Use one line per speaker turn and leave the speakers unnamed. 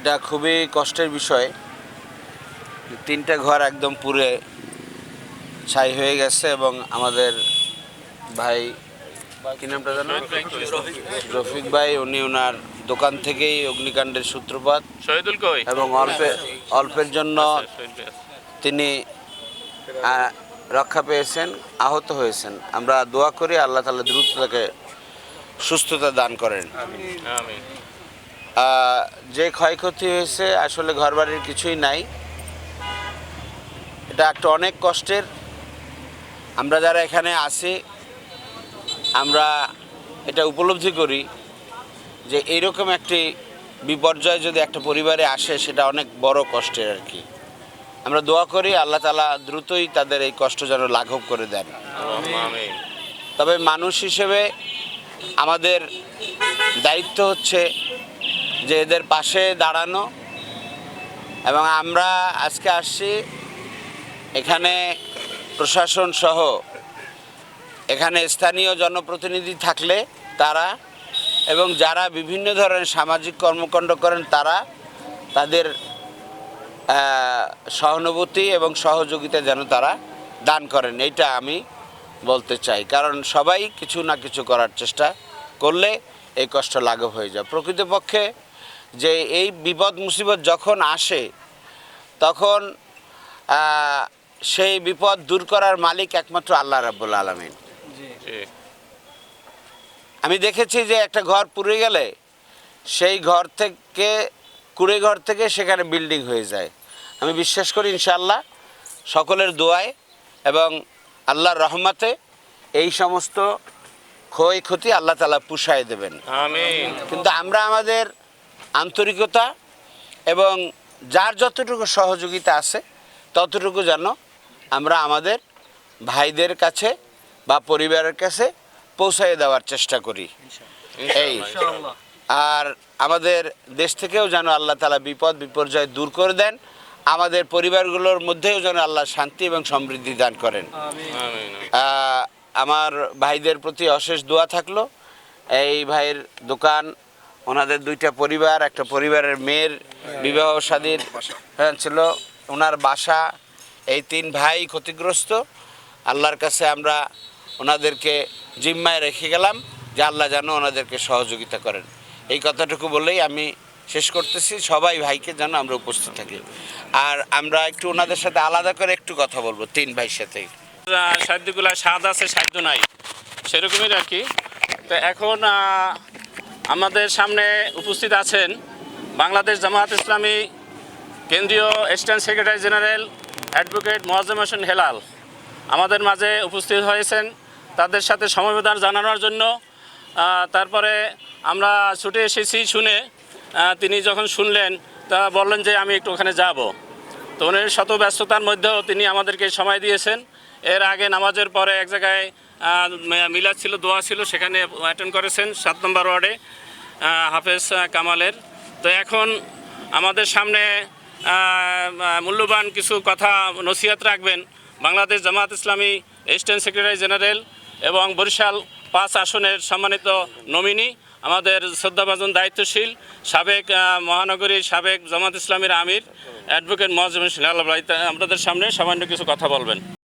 এটা খুবই কষ্টের বিষয়। তিনটা ঘর একদম পুরে ছাই হয়ে গেছে এবং আমাদের ভাই কি নামটা জানো? রফিক ভাই উনি ওনার দোকান থেকেই অগ্নিকাণ্ডের সূত্রপাত এবং অল্পে অল্পের জন্য। তিনি রক্ষা পেয়েছেন আহত হয়েছেন। আমরা দোয়া করি আল্লাহ তালা দ্রুত তাকে সুস্থতা দান করেন। যে ক্ষয়ক্ষতি হয়েছে, আসলে ঘরবাড়ির কিছুই নাই। এটা একটা অনেক কষ্টের। আমরা যারা এখানে আছি, আমরা এটা উপলব্ধি করি যে এইরকম একটি বিপর্যয় যদি একটা পরিবারে আসে, সেটা অনেক বড় কষ্টের আর কি। আমরা দোয়া করি আল্লাহ তালা দ্রুতই তাদের এই কষ্ট যেন লাঘব করে দেন। তবে মানুষ হিসেবে আমাদের দায়িত্ব হচ্ছে যে এদের পাশে দাঁড়ানো এবং আমরা আজকে আসছি এখানে প্রশাসন সহ। এখানে স্থানীয় জনপ্রতিনিধি থাকলে তারা এবং যারা বিভিন্ন ধরনের সামাজিক কর্মকাণ্ড করেন তারা তাদের সহানুভূতি এবং সহযোগিতা যেন তারা দান করেন, এইটা আমি বলতে চাই। কারণ সবাই কিছু না কিছু করার চেষ্টা করলে এই কষ্ট লাঘব হয়ে যায়। প্রকৃতপক্ষে যে এই বিপদ মুসিবত যখন আসে তখন সেই বিপদ দূর করার মালিক একমাত্র আল্লাহ রাব্বুল আলমিন। আমি দেখেছি যে একটা ঘর পুড়ে গেলে সেই ঘর থেকে কুড়ে ঘর থেকে সেখানে বিল্ডিং হয়ে যায়। আমি বিশ্বাস করি ইনশাল্লাহ সকলের দোয়ায় এবং আল্লাহর রহমতে এই সমস্ত ক্ষয়ক্ষতি আল্লাহ তালা পুষায় দেবেন। কিন্তু আমরা আমাদের আন্তরিকতা এবং যার যতটুকু সহযোগিতা আছে ততটুকু যেন আমরা আমাদের ভাইদের কাছে বা পরিবারের কাছে পৌঁছায় দেওয়ার চেষ্টা করি। এই। আর আমাদের দেশ থেকেও যেন আল্লাহ তালা বিপদ বিপর্যয় দূর করে দেন আমাদের পরিবারগুলোর মধ্যেও যেন আল্লাহ শান্তি এবং সমৃদ্ধি দান করেন। আমার ভাইদের প্রতি অশেষ দোয়া থাকল। এই ভাইয়ের দোকান ওনাদের দুইটা পরিবার একটা পরিবারের মেয়ের বিবাহ শাদীর হ্যাঁ, ছিল। ওনার বাসা এই তিন ভাই ক্ষতিগ্রস্ত। আল্লাহর কাছে আমরা ওনাদেরকে জিম্মায় রেখে গেলাম যে আল্লাহ যেন ওনাদেরকে সহযোগিতা করেন। এই কথাটুকু বলেই আমি শেষ করতেছি। সবাই ভাইকে যেন আমরা উপস্থিত থাকি। আর আমরা একটু ওনাদের সাথে আলাদা করে একটু কথা বলব তিন ভাইয়ের সাথে।
সাধ্যগুলা স্বাদ আছে সাধ্য নাই সেরকমই আর কি। তো এখন আমাদের সামনে উপস্থিত আছেন বাংলাদেশ জামায়াত ইসলামী কেন্দ্রীয় assistant secretary general advocate Moazzem Hossain Helal. আমাদের মাঝে উপস্থিত হয়েছেন। তাদের সাথে সমবেদনা জানানোর জন্য তারপরে আমরা ছুটে এসেছি শুনে তিনি যখন শুনলেন, তা বললেন যে আমি একটু ওখানে যাব। তো উনি শত ব্যস্ততার মধ্যেও তিনি আমাদেরকে সময় দিয়েছেন। এর আগে নামাজের পরে এক জায়গায় মিলাদ ছিল দোয়া ছিল সেখানে অ্যাটেন্ড করেছেন সাত নম্বর ওয়ার্ডে হাফেজ কামালের। তো এখন আমাদের সামনে মূল্যবান কিছু কথা নসিহাত রাখবেন Bangladesh Jamaat Islami assistant secretary general এবং বরিশাল পাঁচ আসনের সম্মানিত নমিনি আমাদের শ্রদ্ধাভাজন দায়িত্বশীল সাবেক আহ, মহানগরী সাবেক জামাত ইসলামীর আমির অ্যাডভোকেট মহাজম আপনাদের সামনে সামান্য কিছু কথা বলবেন।